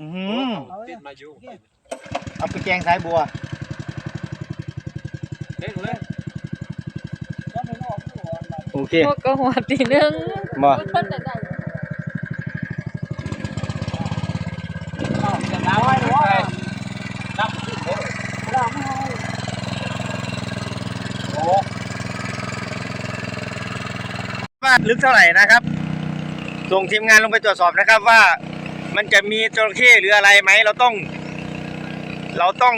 อือหือติดมาอยู่เอาไปแกงสายบัวเล่นเลยโอเคพวกก็หัวตีหนึงบ่คนแต่ได้จะน้ำไว้หรือว่าน้ำขึ้นเลยโอ้ว่าลึกเท่าไหร่นะครับ ส่งทีมงานลงไปตรวจสอบนะครับว่า มันจะมีจระเข้หรืออะไรไหมเราต้อง เราต้อง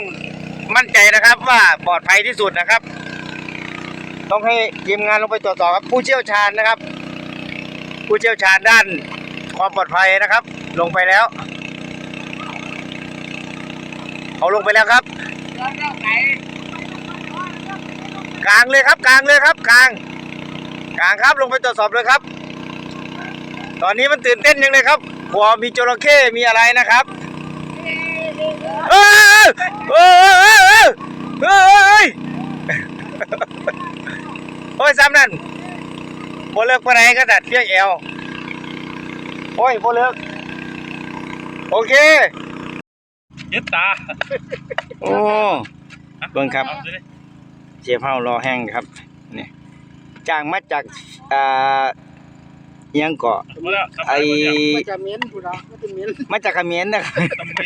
มั่นใจนะครับว่าปลอดภัยที่สุดนะครับ ต้องให้ทีมงานลงไปตรวจสอบครับ ผู้เชี่ยวชาญนะครับ ผู้เชี่ยวชาญด้านความปลอดภัยนะครับ ลงไปแล้วเอาลงไปแล้วครับกลางเลยครับกลางเลยครับกลางกลางครับลงไปตรวจสอบเลยครับ ตอนนี้มันตื่นเต้นยังเลยครับ กลัวมีจระเข้มีอะไรนะครับเอ้ยเอ้ยเอ้ยเอ้ยเอ้ยเอ้ยโอ้ยซ้ำนั่นโบเลิกไปไหนก็ดัดเพียงแอวโอ้ยโบเลิกโอเคยึดตา โอ้เบิ่งครับเชฟเฮารอแห้งครับนี่จ้างมาจากอ่าอิห ยังเกาะไอมันจะเหม็นผู้ละมันจะเหม็นมาจากเขมรนะครับสิ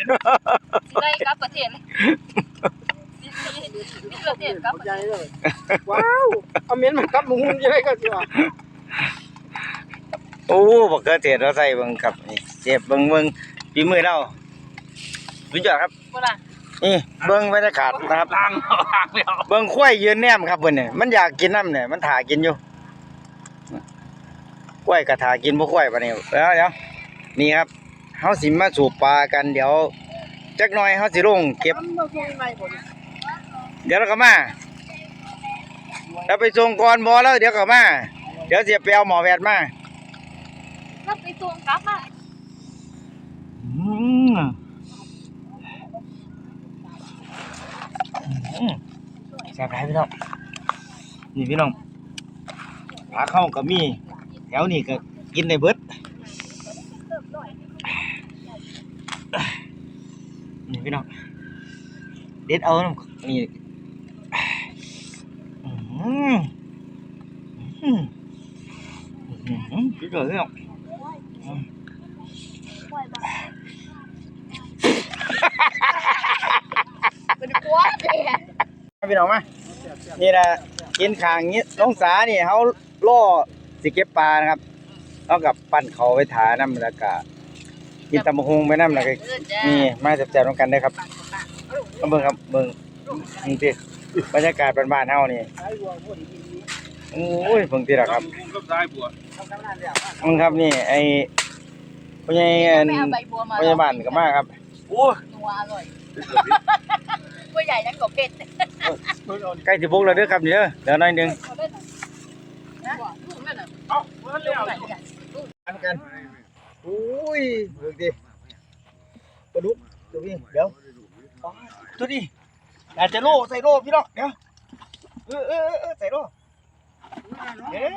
ได้กลับประเทศเลยสิสิมีประเทศกลับใหญ่เลยว้าวเอาเหม็นมันกลับมาหุ่นยังไงก็สิว่าโอ้บักเกอร์เทศเราใส่เบิ่งครับนี่เชฟเบิ่งเบิ่งฝีมือเราสุดยอดครับบ่ล่ะนี่เบิ่งบรรยากาศนะครับล้างล้างแล้วเบิ่งควายยืนแนมครับเพิ่นนี่มันอยากกินน้ำเนี่ยมันถ่ากินอยู่ ควายก็ถ่ากินบ่ควายปานนี้เดี๋ยวเดี๋ยวนี่ครับเฮาสิมาสูบปลากันเดี๋ยวจักหน่อยเฮาสิลงเก็บมันมาส่งใหม่บ่เนี่ยเดี๋ยวเราก็มาเราไปส่งก่อนบอแล้วเดี๋ยวก็มา เดี๋ยวเสียไปเอาหมอแวดมาถ้าไปส่งกลับมาแซ่บไรพี่น้องนี่พี่น้องปลาเข้าก็มี แถวนี้ก็กินในเบิดนี่พี่น้องเด็ดเอานี่พี่เกิดพี่น้องพี่น้องมานี่นะกินขางนี้น้องสานี่เขาล่อ สิเก็บปลานะครับเอากับปั่นเขาไปถาน้ำแล้วก็กินตำบักฮุงไปน้ำแล้วก็เออจ้านี่มาแซ่บๆน้องกันได้อครับเอาเบิ่งครับเบิ่งนี่ติบรรยากาศบ้านๆเฮานี่ไอ้วัวพวกนี้โอ้ยเบิ่งติล่ะครับก็ได้บัวทำกำลังแล้วมึงครับนี่ไอ้พ่อใหญ่อันไม่เอาใบบัวมาพ่อใหญ่บ้านก็มาครับโอ้ยนัวอร่อยตัวใหญ่ยังกว่าเป็ดใกล้สิบุกแล้วเด้อครับนี่เด้อเดี๋ยวหน่อยหนึง เอาเล่นหน่อยนะลูกแม่น่ะ เกินกันกันกันโอ้ยเบิ่งดิปลาดุกตัวนี้เดี๋ยวตัวนี้อาจจะโล่ใส่โล่พี่น้องเดี๋ยวเออเออเออเออใส่โลเอ๊ะ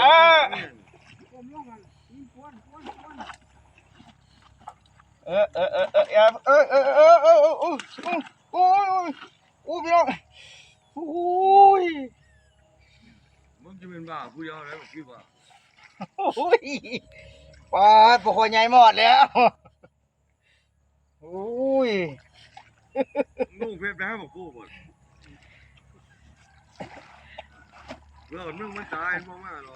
อ่าเออเออเออเอออเออเออเออเออเออเออโอ้ยโอ้ยพี่น้องโอ้ งจะเป็นบ้าผู้ยาวแล้วพี่บ้าโอ้ยปลาปลาคอใหญ่หมดแล้วโอ้ยนุ่งเพชรไปให้บอกกูก่อนเรื่องนึ่งมันตายพ่อแม่เรา